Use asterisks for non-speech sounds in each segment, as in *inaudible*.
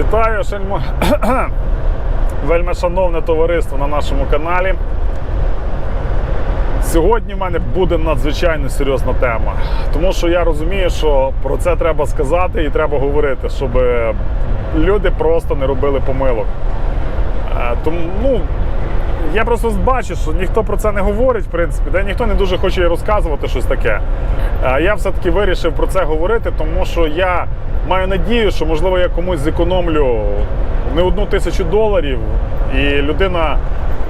Вітаю, шельмо... *coughs* вельми шановне товариство на нашому каналі. Сьогодні в мене буде надзвичайно серйозна тема, тому що я розумію, що про це треба сказати і треба говорити, щоб люди просто не робили помилок. Е, Тому ну, я просто бачу, що ніхто про це не говорить, в принципі, де ніхто не дуже хоче розказувати щось таке. Е, Я все-таки вирішив про це говорити, тому що я маю надію, що можливо я комусь зекономлю не одну тисячу доларів, і людина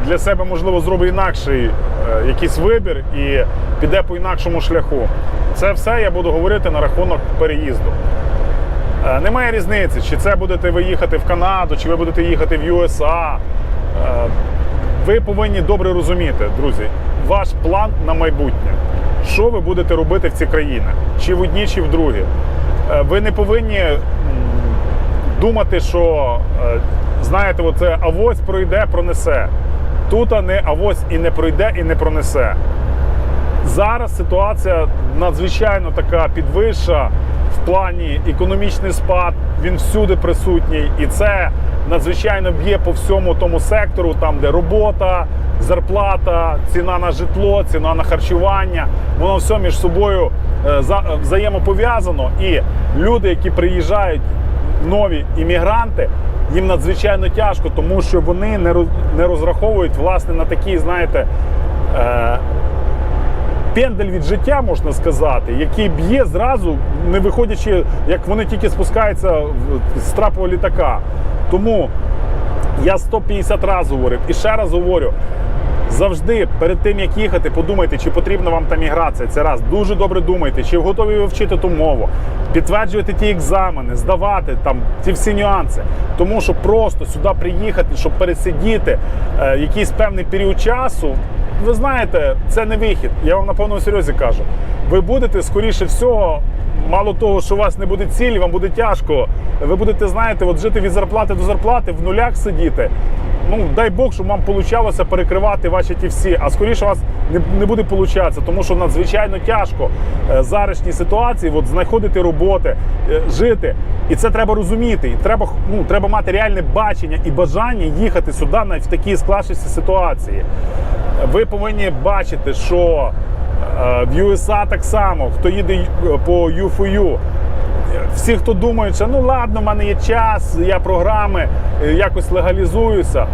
для себе можливо зробить інакший е, якийсь вибір і піде по інакшому шляху. Це все я буду говорити на рахунок переїзду. Е, Немає різниці, чи це будете ви їхати в Канаду, чи ви будете їхати в USA. Ви повинні добре розуміти, друзі, ваш план на майбутнє. Що ви будете робити в ці країни? Чи в одній, чи в другій. Е, Ви не повинні думати, що е, знаєте, оце авось пройде, пронесе. Тут не авось і не пройде, і не пронесе. Зараз ситуація надзвичайно така підвища в плані економічний спад, він всюди присутній, і це надзвичайно б'є по всьому тому сектору, там де робота, зарплата, ціна на житло, ціна на харчування. Воно все між собою е, е, взаємопов'язано. І люди, які приїжджають, нові іммігранти, їм надзвичайно тяжко, тому що вони не розраховують власне на такі, знаєте. Пендель від життя, можна сказати, який б'є зразу, не виходячи, як вони тільки спускаються з трапу літака. Тому я 150 разів говорив і ще раз говорю. Завжди перед тим як їхати, подумайте, чи потрібна вам та міграція. Це раз дуже добре думайте, чи готові ви вчити ту мову, підтверджувати ті екзамени, здавати там ці всі нюанси. Тому що просто сюди приїхати, щоб пересидіти е, якийсь певний період часу. Ви знаєте, це не вихід. Я вам на повному серйозі кажу. Ви будете скоріше всього. Мало того, що у вас не буде цілі, вам буде тяжко. Ви будете, знаєте, от жити від зарплати до зарплати, в нулях сидіти. Ну, дай Бог, щоб вам получалося перекривати ваші ті всі, а скоріше у вас не, не буде получатися, тому що надзвичайно тяжко е, зарашній ситуації от, знаходити роботи, е, жити. І це треба розуміти. І треба, ну, треба мати реальне бачення і бажання їхати сюди навіть в такі склавшіся ситуації. Ви повинні бачити, що в USA так само, хто їде е, по U4U, всі, хто думають, що ну ладно, в мене є час, я програми, е, якось легалізуюся.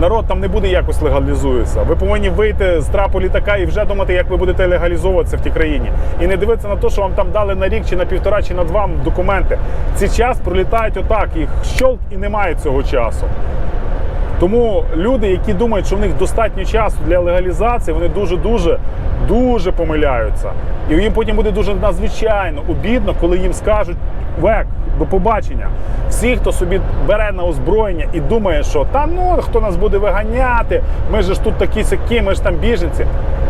Народ там не буде якось легалізується. Ви повинні вийти з трапу літака і вже думати, як ви будете легалізовуватися в тій країні. І не дивитися на те, що вам там дали на рік, чи на півтора, чи на два документи. Ці час пролітають отак, їх щолк і немає цього часу. Тому люди, які думають, що в них достатньо часу для легалізації, вони дуже дуже дуже помиляються. І їм потім буде дуже надзвичайно обідно, коли їм скажуть век, до побачення. Всі, хто собі бере на озброєння і думає, що та ну хто нас буде виганяти, ми ж тут такі сякі, ми ж там біженці.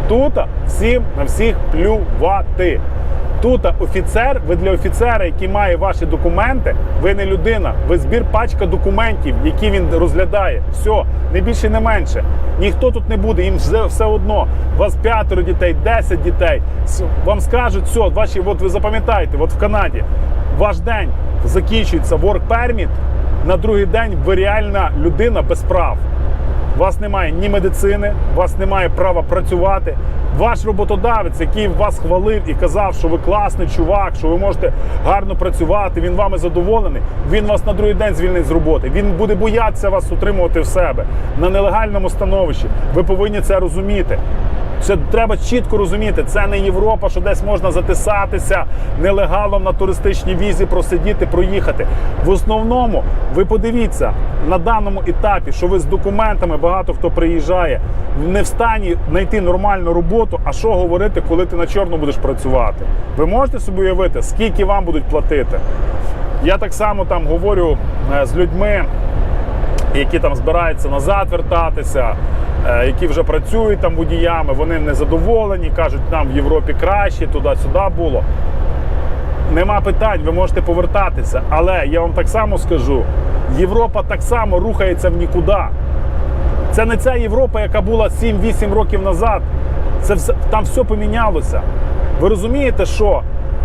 Тут всім на всіх плювати. Тут офіцер, ви для офіцера, який має ваші документи, ви не людина, ви збір пачка документів, які він розглядає. Все, не більше, не менше. Ніхто тут не буде, їм все, одно. У вас п'ятеро дітей, десять дітей. Вам скажуть, все, ваші, от ви запам'ятаєте, от в Канаді ваш день закінчується work permit, на другий день ви реальна людина без прав. Вас немає ні медицини, вас немає права працювати. Ваш роботодавець, який вас хвалив і казав, що ви класний чувак, що ви можете гарно працювати, він вами задоволений. Він вас на другий день звільнить з роботи. Він буде боятися вас утримувати в себе на нелегальному становищі. Ви повинні це розуміти. Це треба чітко розуміти. Це не Європа, що десь можна затисатися нелегалом на туристичній візі, просидіти, проїхати. В основному, ви подивіться на даному етапі, що ви з документами багато хто приїжджає, не в стані знайти нормальну роботу. А що говорити, коли ти на чорно будеш працювати? Ви можете собі уявити, скільки вам будуть платити? Я так само там говорю е, з людьми які там збираються назад вертатися, е, які вже працюють там водіями, вони незадоволені, кажуть, нам в Європі краще, туди-сюди було. Нема питань, ви можете повертатися. Але я вам так само скажу: Європа так само рухається в нікуди. Це не ця Європа, яка була 7-8 років назад. Це все, там все помінялося. Ви розумієте, що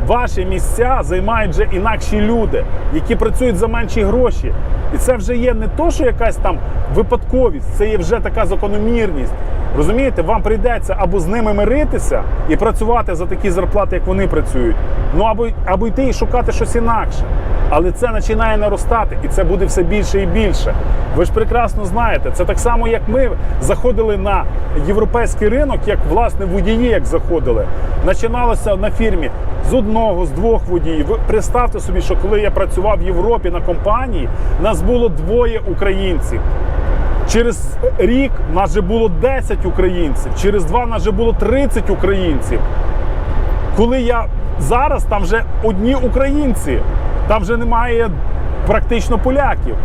Ваші місця займають вже інакші люди, які працюють за менші гроші. І це вже є не то, що якась там випадковість, це є вже така закономірність. Розумієте, вам прийдеться або з ними миритися і працювати за такі зарплати, як вони працюють, ну або, або йти і шукати щось інакше. Але це починає наростати, і це буде все більше і більше. Ви ж прекрасно знаєте, це так само, як ми заходили на європейський ринок, як власне водії, як заходили. Починалося на фірмі з одного, з двох водіїв. Представте собі, що коли я працював в Європі на компанії, нас було двоє українців. Через рік нас вже було 10 українців, через два нас вже було 30 українців. Коли я зараз там вже одні українці, там вже немає практично поляків.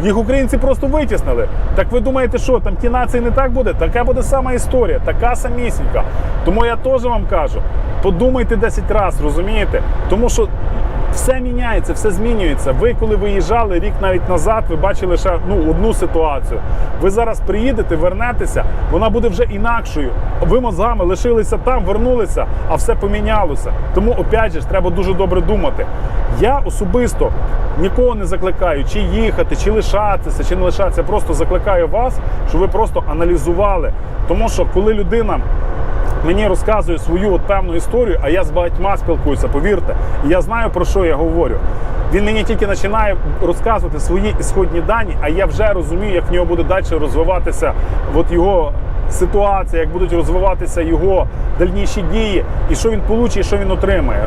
Їх українці просто витіснили. Так ви думаєте, що там ті нації не так буде? Така буде сама історія, така самісінька. Тому я теж вам кажу: подумайте 10 разів, розумієте? Тому що все міняється, все змінюється. Ви, коли виїжджали рік навіть назад, ви бачили ще ну, одну ситуацію. Ви зараз приїдете, вернетеся, вона буде вже інакшою. Ви мозгами лишилися там, вернулися, а все помінялося. Тому, опять же, треба дуже добре думати. Я особисто нікого не закликаю, чи їхати, чи лишатися, чи не лишатися. Я просто закликаю вас, щоб ви просто аналізували. Тому що коли людина мені розказує свою от певну історію, а я з багатьма спілкуюся, повірте, і я знаю про що я говорю. Він мені тільки починає розказувати свої ісходні дані, а я вже розумію, як в нього буде далі розвиватися от його ситуація, як будуть розвиватися його дальніші дії, і що він получить, і що він отримає.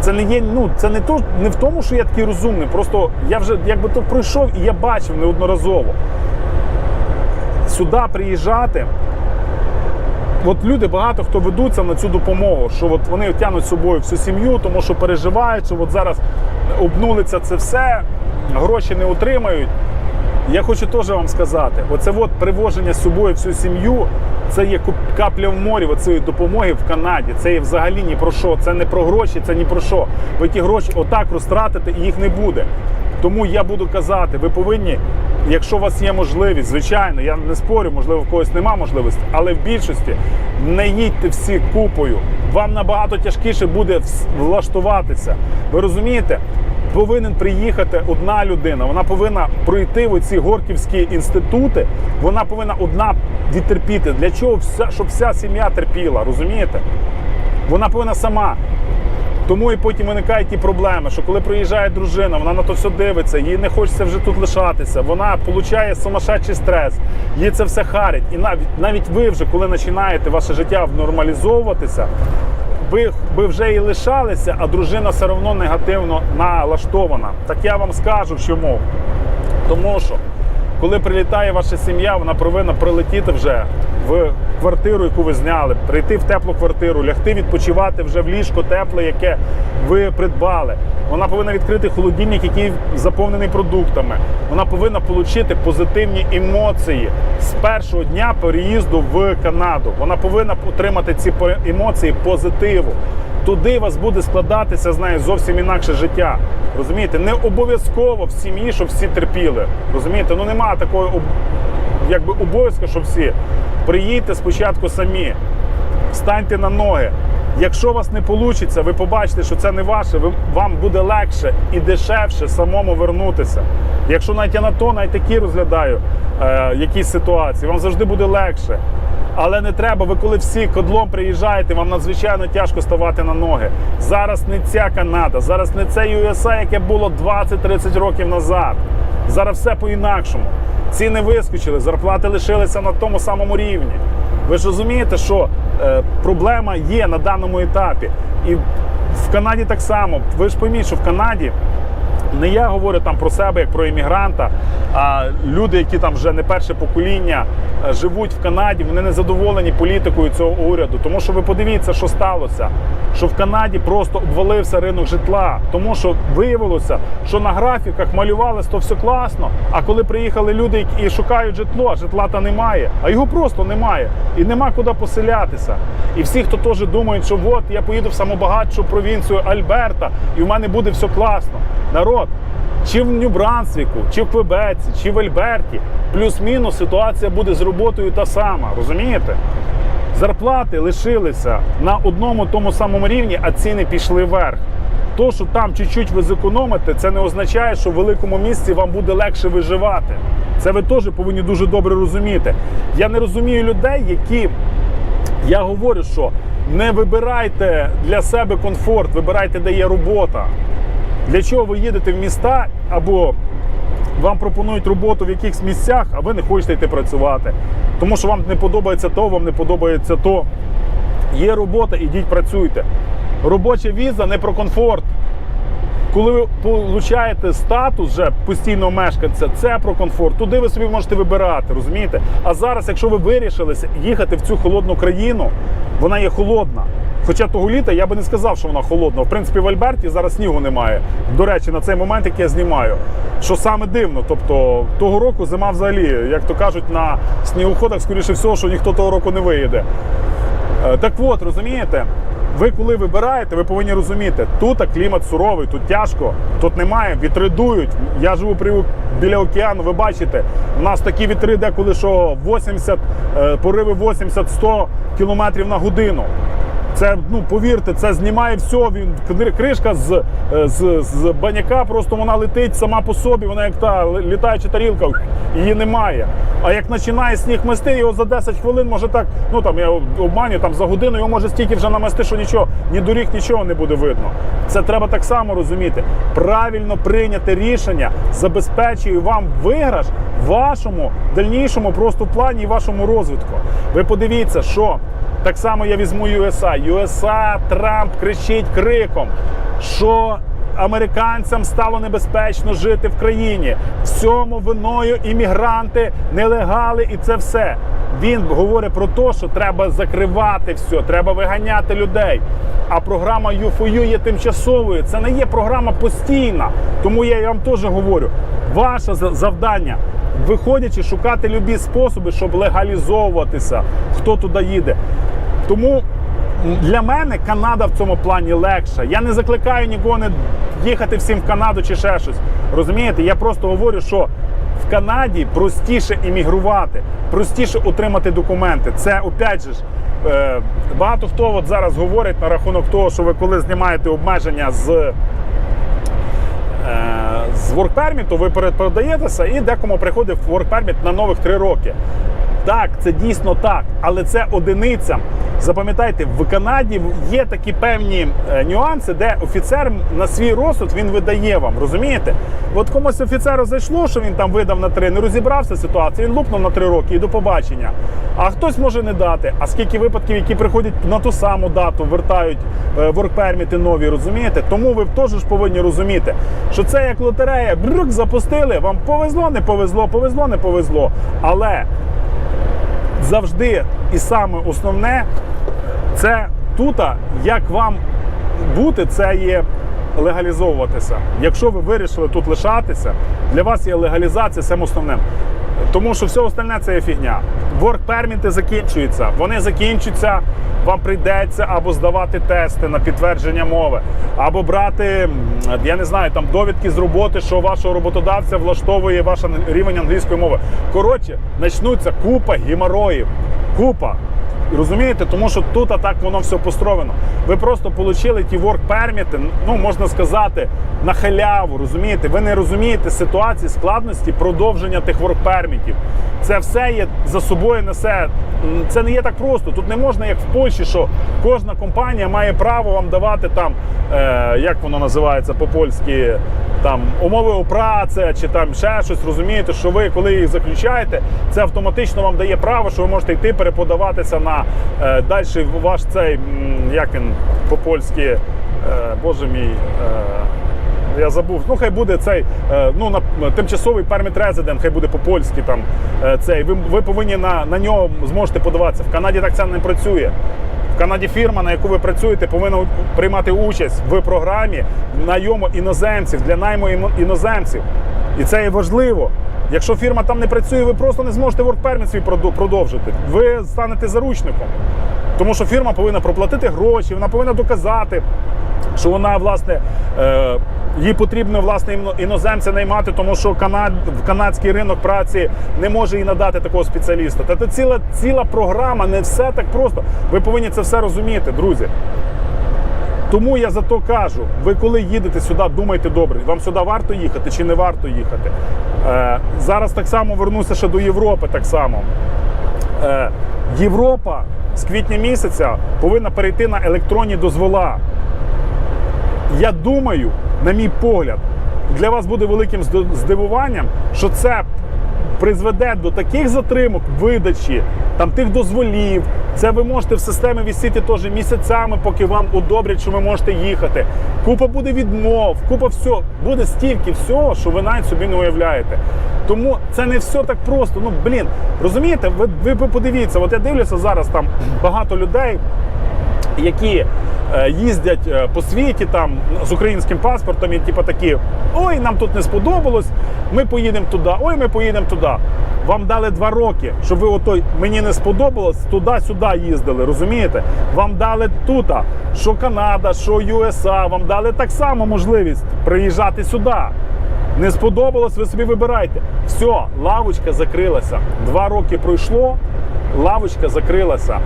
Це не є, ну це не то, не в тому, що я такий розумний. Просто я вже якби то пройшов і я бачив неодноразово. Сюди приїжджати. От люди багато хто ведуться на цю допомогу, що от вони тягнуть з собою всю сім'ю, тому що переживають, що от зараз обнулиться це все, гроші не отримають. Я хочу теж вам сказати: оце от привоження з собою всю сім'ю, це є капля в морі цієї допомоги в Канаді. Це є взагалі ні про що. Це не про гроші, це ні про що. Ви ті гроші отак розтратите і їх не буде. Тому я буду казати, ви повинні, якщо у вас є можливість, звичайно, я не спорю, можливо, в когось нема можливості, але в більшості не їдьте всі купою. Вам набагато тяжкіше буде влаштуватися. Ви розумієте? Повинен приїхати одна людина. Вона повинна пройти в оці горківські інститути. Вона повинна одна відтерпіти. Для чого вся, щоб вся сім'я терпіла, розумієте? Вона повинна сама. Тому і потім виникають ті проблеми, що коли приїжджає дружина, вона на то все дивиться, їй не хочеться вже тут лишатися. Вона отримує сумасшедший стрес, їй це все харить. І навіть навіть ви вже, коли починаєте ваше життя нормалізовуватися, ви би вже і лишалися, а дружина все одно негативно налаштована. Так я вам скажу чому. Тому що коли прилітає ваша сім'я, вона повинна прилетіти вже в квартиру, яку ви зняли, прийти в теплу квартиру, лягти відпочивати вже в ліжко тепле, яке ви придбали. Вона повинна відкрити холодильник, який заповнений продуктами. Вона повинна отримати позитивні емоції з першого дня переїзду в Канаду. Вона повинна отримати ці емоції позитиву. Туди вас буде складатися з нею зовсім інакше життя. Розумієте, не обов'язково в сім'ї, щоб всі терпіли. Розумієте, ну немає такої якби обов'язку, щоб всі приїдьте спочатку самі, встаньте на ноги. Якщо у вас не вийде, ви побачите, що це не ваше, ви, вам буде легше і дешевше самому вернутися. Якщо навіть я на то, навіть такі розглядаю е, якісь ситуації, вам завжди буде легше. Але не треба, ви коли всі кодлом приїжджаєте, вам надзвичайно тяжко ставати на ноги. Зараз не ця Канада, зараз не це USA, яке було 20-30 років назад. Зараз все по-інакшому. Ціни вискочили, зарплати лишилися на тому самому рівні. Ви ж розумієте, що е, проблема є на даному етапі. І в Канаді так само. Ви ж пойміть, що в Канаді не я говорю там про себе як про іммігранта, а люди, які там вже не перше покоління е, живуть в Канаді, вони не задоволені політикою цього уряду. Тому що ви подивіться, що сталося. Що в Канаді просто обвалився ринок житла, тому що виявилося, що на графіках малювалось то все класно. А коли приїхали люди які- шукають житло, а житла та немає, а його просто немає. І нема куди поселятися. І всі, хто теж думають, що от я поїду в самобагатшу провінцію Альберта, і в мене буде все класно. Народ, чи в Нью-Брансвіку, чи в Квебеці, чи в Альберті, плюс-мінус ситуація буде з роботою та сама, розумієте? зарплати лишилися на одному тому самому рівні, а ціни пішли вверх. То, що там чуть-чуть ви зекономите, це не означає, що в великому місці вам буде легше виживати. Це ви теж повинні дуже добре розуміти. Я не розумію людей, які я говорю, що не вибирайте для себе комфорт, вибирайте, де є робота. Для чого ви їдете в міста або вам пропонують роботу в якихось місцях, а ви не хочете йти працювати. Тому що вам не подобається то, вам не подобається то. Є робота, ідіть працюйте. Робоча віза не про комфорт. Коли ви получаєте статус вже постійного мешканця, це про комфорт. Туди ви собі можете вибирати, розумієте? А зараз, якщо ви вирішилися їхати в цю холодну країну, вона є холодна. Хоча того літа я би не сказав, що вона холодна. В принципі, в Альберті зараз снігу немає. До речі, на цей момент, який я знімаю. Що саме дивно, тобто того року зима взагалі, як то кажуть, на снігоходах, скоріше всього, що ніхто того року не виїде. Е, Так от, розумієте, ви коли вибираєте, ви повинні розуміти, тут клімат суровий, тут тяжко, тут немає, вітри дують. Я живу при, біля океану, ви бачите, у нас такі вітри деколи, що 80, е, пориви 80-100 км на годину. Це, ну повірте, це знімає все. Він кришка з, е, з, з баняка, просто вона летить сама по собі. Вона як та літаюча тарілка, її немає. А як починає сніг мести, його за 10 хвилин може так. Ну там я обманю, там за годину його може стільки вже намести, що нічого, ні доріг, нічого не буде видно. Це треба так само розуміти. Правильно прийняте рішення забезпечує вам виграш в вашому дальнішому просто плані і вашому розвитку. Ви подивіться, що. Так само я візьму USA. USA Трамп кричить криком, що американцям стало небезпечно жити в країні. Всьому виною іммігранти, нелегали і це все. Він говорить про те, що треба закривати все, треба виганяти людей. А програма U4U є тимчасовою. Це не є програма постійна. Тому я вам теж говорю: ваше за- завдання виходячи, шукати любі способи, щоб легалізовуватися, хто туди їде. Тому для мене Канада в цьому плані легша. Я не закликаю нікого не їхати всім в Канаду чи ще щось. Розумієте? Я просто говорю, що в Канаді простіше іммігрувати, простіше отримати документи. Це опять же е, Багато хто от зараз говорить на рахунок того, що ви коли знімаєте обмеження з е, з воркперміту ви перед- передаєтеся і декому приходить воркперміт на нових три роки. Так, це дійсно так, але це одиницям. Запам'ятайте, в Канаді є такі певні е, нюанси, де офіцер на свій розсуд він видає вам, розумієте? От комусь офіцеру зайшло, що він там видав на три, не розібрався ситуацію, він лупнув на три роки і до побачення. А хтось може не дати. А скільки випадків, які приходять на ту саму дату, вертають е, воркперміти нові, розумієте? Тому ви теж ж повинні розуміти, що це як лотерея. Брюк запустили, вам повезло, не повезло, повезло, не повезло. Але завжди і саме основне це тут, як вам бути, це є легалізовуватися. Якщо ви вирішили тут лишатися, для вас є легалізація саме основним. Тому що все остальне це є фігня. Ворк-перміти закінчуються. Вони закінчуються, вам прийдеться або здавати тести на підтвердження мови, або брати, я не знаю, там довідки з роботи, що вашого роботодавця влаштовує ваш рівень англійської мови. Коротше, почнуться купа геморроїв. Купа. Розумієте, тому що тут а так воно все построєно. Ви просто отримали ті work перміти, ну можна сказати, на халяву. Розумієте? Ви не розумієте ситуації, складності продовження тих work пермітів. Це все є за собою несе. Це не є так просто. Тут не можна, як в Польщі, що кожна компанія має право вам давати там, е, як воно називається по-польськи, там умови праці чи там ще щось. Розумієте, що ви, коли їх заключаєте, це автоматично вам дає право, що ви можете йти переподаватися на е, далі ваш цей, як він по-польськи, е, боже мій. Е, я забув. Ну, хай буде цей ну, на, тимчасовий перміт резидент, хай буде по-польськи. Там цей. Ви, ви повинні на, на нього зможете подаватися. В Канаді так це не працює. В Канаді фірма, на яку ви працюєте, повинна приймати участь в програмі найому іноземців для найму іноземців. І це є важливо. Якщо фірма там не працює, ви просто не зможете воркперміт свій продовжити. Ви станете заручником. Тому що фірма повинна проплатити гроші, вона повинна доказати що вона власне. Е, їй потрібно власне іноземця наймати, тому що Канад, канадський ринок праці не може їй надати такого спеціаліста. Та це ціла, ціла програма, не все так просто. Ви повинні це все розуміти, друзі. Тому я за то кажу, ви коли їдете сюди, думайте добре, вам сюди варто їхати чи не варто їхати. Е, зараз так само вернуся ще до Європи. Так само. Е, Європа з квітня місяця повинна перейти на електронні дозвола. Я думаю, на мій погляд, для вас буде великим здивуванням, що це призведе до таких затримок видачі там тих дозволів. Це ви можете в системі вісіти теж місяцями, поки вам одобрять, що ви можете їхати. Купа буде відмов, купа всього. Буде стільки всього, що ви навіть собі не уявляєте. Тому це не все так просто. Ну блін, розумієте, ви, ви подивіться, от я дивлюся зараз там багато людей які е, їздять е, по світі там з українським паспортом, і типу такі: ой, нам тут не сподобалось, ми поїдемо туди, ой, ми поїдемо туди. Вам дали два роки, щоб ви отой мені не сподобалось, туди-сюди їздили. Розумієте? Вам дали тут, що Канада, що USA, вам дали так само можливість приїжджати сюди. Не сподобалось, ви собі вибирайте. Все, лавочка закрилася. Два роки пройшло, лавочка закрилася.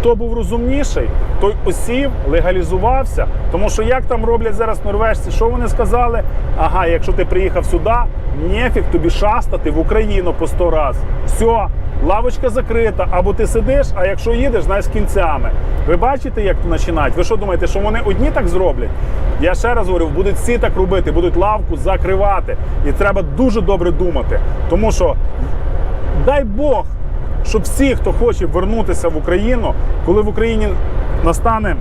Хто був розумніший, той осів, легалізувався. Тому що як там роблять зараз норвежці, що вони сказали? Ага, якщо ти приїхав сюди, нефіг тобі шастати в Україну по сто раз. Все, лавочка закрита, або ти сидиш, а якщо їдеш, знаєш з кінцями. Ви бачите, як починають? Ви що думаєте, що вони одні так зроблять? Я ще раз говорю, будуть всі так робити, будуть лавку закривати. І треба дуже добре думати. Тому що дай Бог, щоб всі, хто хоче вернутися в Україну, коли в Україні настане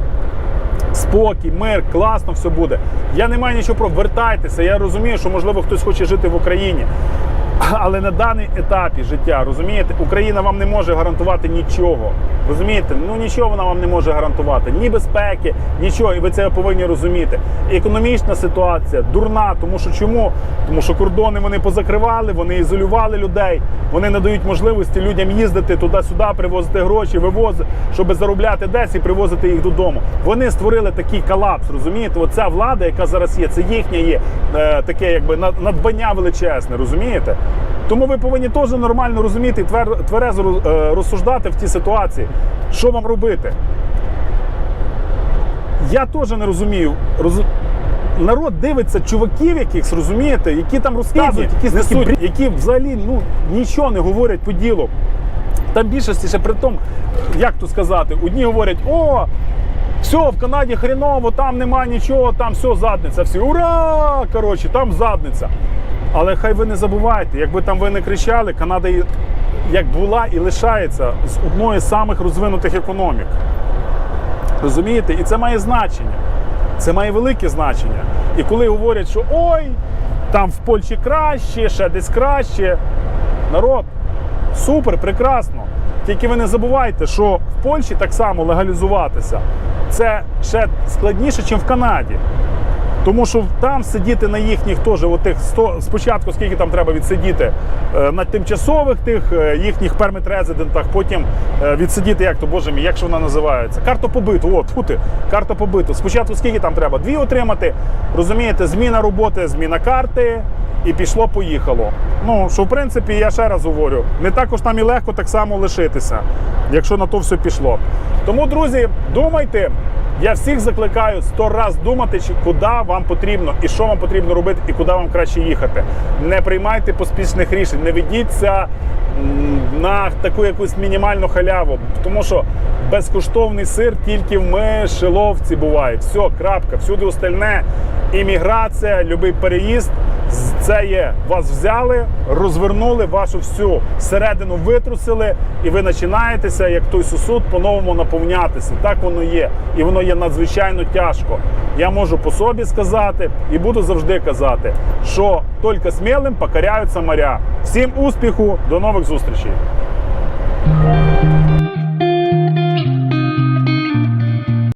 спокій, мир, класно все буде. Я не маю нічого про вертайтеся. Я розумію, що можливо хтось хоче жити в Україні. Але на даний етапі життя, розумієте, Україна вам не може гарантувати нічого. Розумієте? Ну нічого вона вам не може гарантувати. Ні безпеки, нічого. І ви це повинні розуміти. Економічна ситуація дурна, тому що чому? Тому що кордони вони позакривали, вони ізолювали людей, вони не дають можливості людям їздити туди-сюди, привозити гроші, вивозити, щоб заробляти десь і привозити їх додому. Вони створили такий колапс. Розумієте? Оця влада, яка зараз є, це їхнє є е, таке, якби на- надбання величезне, розумієте? Тому ви повинні теж нормально розуміти і тверезо е, розсуждати в тій ситуації, що вам робити. Я теж не розумію. Роз... Народ дивиться чуваків якихось, розумієте, які там розказують, які несуть, які взагалі ну, нічого не говорять по ділу. Там більшості ще при тому, як то сказати, одні говорять, о, все, в Канаді хреново, там нема нічого, там все задниця. Всі ура! Коротше, там задниця. Але хай ви не забувайте, якби там ви не кричали, Канада як була і лишається з одною з самих розвинутих економік. Розумієте? І це має значення. Це має велике значення. І коли говорять, що ой, там в Польщі краще, ще десь краще. Народ, супер, прекрасно. Тільки ви не забувайте, що в Польщі так само легалізуватися це ще складніше, ніж в Канаді. Тому що там сидіти на їхніх теж, отих 100, спочатку скільки там треба відсидіти е, на тимчасових тих е, їхніх пермит резидентах, потім е, відсидіти, як то боже мій, як же вона називається? Карта побиту. От, фу ти, карта побиту. Спочатку скільки там треба? Дві отримати. Розумієте, зміна роботи, зміна карти. І пішло, поїхало. Ну що в принципі, я ще раз говорю, не також там і легко так само лишитися, якщо на то все пішло. Тому, друзі, думайте. Я всіх закликаю сто раз думати, куди вам потрібно і що вам потрібно робити, і куди вам краще їхати. Не приймайте поспішних рішень, не ведіться на таку якусь мінімальну халяву, тому що безкоштовний сир тільки в мишеловці буває. Все, крапка, всюди остальне. Імміграція, любий переїзд. Це є вас взяли, розвернули вашу всю середину витрусили, і ви починаєтеся, як той сусуд, по-новому наповнятися. Так воно є. І воно є надзвичайно тяжко. Я можу по собі сказати і буду завжди казати, що тільки смілим покоряються моря. Всім успіху, до нових зустрічей!